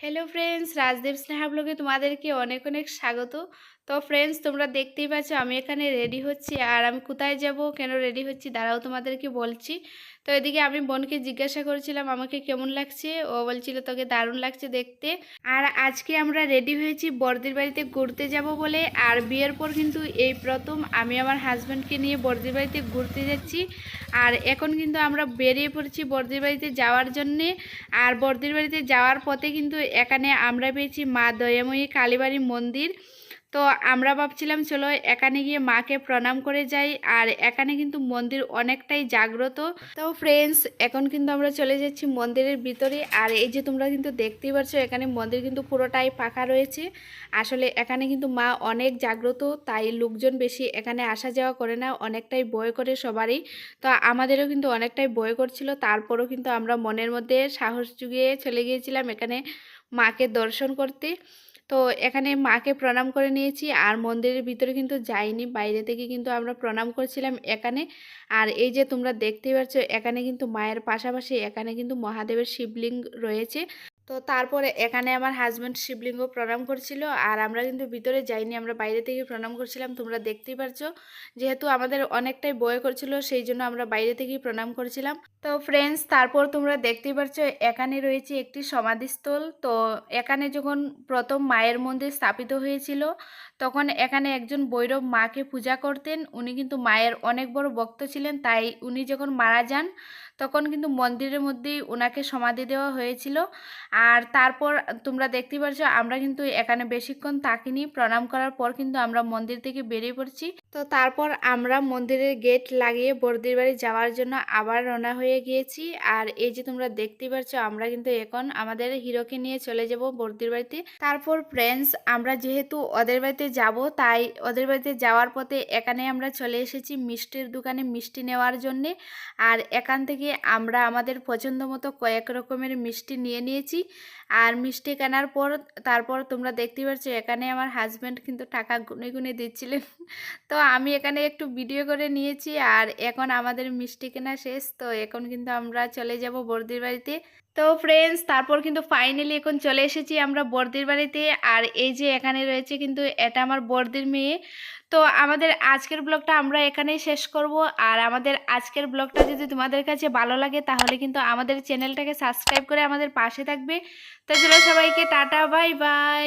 Hello friends Rajdev Sneha ব্লগে তোমাদেরকে অনেক অনেক স্বাগত। তো ফ্রেন্ডস তোমরা দেখতেই পাচ্ছ আমি এখানে রেডি হচ্ছি আর আমি কোথায় যাব, কেন রেডি হচ্ছি দাঁড়াও তোমাদেরকে বলছি। তো এদিকে আমি বোনকে জিজ্ঞাসা করেছিলাম, আমাকে কেমন লাগছে? ও বলছিল, তোকে দারুণ লাগছে দেখতে। আর আজকে আমরা রেডি হয়েছি বর্দির বাড়িতে ঘুরতে যাব বলে। আর বিয়ের পর কিন্তু এই প্রথম আমি আমার হাজব্যান্ডকে নিয়ে বর্দির বাড়িতে ঘুরতে যাচ্ছি। আর এখন কিন্তু আমরা বেরিয়ে পড়ছি বর্দির বাড়িতে যাওয়ার জন্যে। আর বর্দির বাড়িতে যাওয়ার পথে কিন্তু এখানে আমরা পেয়েছি মা দয়াময়ী কালীবাড়ি মন্দির। তো আমরা ভাবছিলাম চলো এখানে গিয়ে মাকে প্রণাম করে যাই। আর এখানে কিন্তু মন্দির অনেকটাই জাগ্রত। তো ফ্রেন্ডস এখন কিন্তু আমরা চলে যাচ্ছি মন্দিরের ভিতরে। আর এই যে তোমরা কিন্তু দেখতেই পাচ্ছ এখানে মন্দির কিন্তু পুরোটাই ফাঁকা রয়েছে। আসলে এখানে কিন্তু মা অনেক জাগ্রত, তাই লোকজন বেশি এখানে আসা যাওয়া করে না, অনেকটাই বয় করে সবারই। তো আমাদেরও কিন্তু অনেকটাই বয় করছিল, তারপরও কিন্তু আমরা মনের মধ্যে সাহস জুগিয়ে চলে গিয়েছিলাম এখানে মাকে দর্শন করতে। তো এখানে মাকে প্রণাম করে নিয়েছি আর মন্দিরের ভিতরে কিন্তু যাইনি, বাইরে থেকে কিন্তু আমরা প্রণাম করছিলাম এখানে। আর এই যে তোমরা দেখতেই পাচ্ছ এখানে কিন্তু মায়ের পাশাপাশি এখানে কিন্তু মহাদেবের শিবলিঙ্গ রয়েছে। তো তারপরে এখানে আমার হাজব্যান্ড শিবলিঙ্গ প্রণাম করছিল, আর আমরা কিন্তু ভিতরে যাইনি, আমরা বাইরে থেকে প্রণাম করছিলাম, তোমরা দেখতেই পারছ। যেহেতু আমাদের অনেকটাই বয়ে করছিল, সেই জন্য আমরা বাইরে থেকেই প্রণাম করছিলাম। তো ফ্রেন্ডস তারপর তোমরা দেখতেই পারছ, এখানে রয়েছে একটি সমাধিস্থল। তো এখানে যখন প্রথম মায়ের মন্দির স্থাপিত হয়েছিল, তখন এখানে একজন বৈরব মাকে পূজা করতেন। উনি কিন্তু মায়ের অনেক বড় ভক্ত ছিলেন, তাই উনি যখন মারা যান তখন কিন্তু মন্দিরের মধ্যেই ওনাকে সমাধি দেওয়া হয়েছিল। আর তারপর তোমরা দেখতে পাচ্ছ আমরা কিন্তু এখানে বেশিক্ষণ থাকিনি। প্রণাম করার পর কিন্তু আমরা মন্দির থেকে বেরিয়ে পড়ছি। তো তারপর আমরা মন্দিরের গেট লাগিয়ে বর্দির বাড়ি যাওয়ার জন্য আবার রওনা হয়ে গিয়েছি। আর এই যে তোমরা দেখতেই পাচ্ছ আমরা কিন্তু এখন আমাদের হিরোকে নিয়ে চলে যাব বর্দির বাড়িতে। তারপর ফ্রেন্ডস আমরা যেহেতু ওদের বাড়িতে যাব, তাই ওদের বাড়িতে যাওয়ার পথে এখানে আমরা চলে এসেছি মিষ্টির দোকানে মিষ্টি নেওয়ার জন্যে। আর এখান থেকে আমরা আমাদের পছন্দ মতো কয়েক রকমের মিষ্টি নিয়ে নিয়েছি। আর মিষ্টি কেনার পর, তারপর তোমরা দেখতে পাচ্ছ এখানে আমার হাজব্যান্ড কিন্তু টাকা গুনে গুনে দিচ্ছিলেন। তো আমি এখানে একটু ভিডিও করে নিয়েছি আর এখন আমাদের মিষ্টি কেনা শেষ। তো এখন কিন্তু আমরা চলে যাব বর্দির বাড়িতে। তো ফ্রেন্ডস তারপর কিন্তু ফাইনালি এখন চলে এসেছি আমরা বর্দির বাড়িতে। আর এই যে এখানে রয়েছে কিন্তু এটা আমার বর্দির মেয়ে। তো আমাদের আজকের ব্লগটা আমরা এখানেই শেষ করব। আর আমাদের আজকের ব্লগটা যদি তোমাদের কাছে ভালো লাগে, তাহলে কিন্তু আমাদের চ্যানেলটাকে সাবস্ক্রাইব করে আমাদের পাশে থাকবে। তো চলো সবাইকে টাটা, বাই বাই।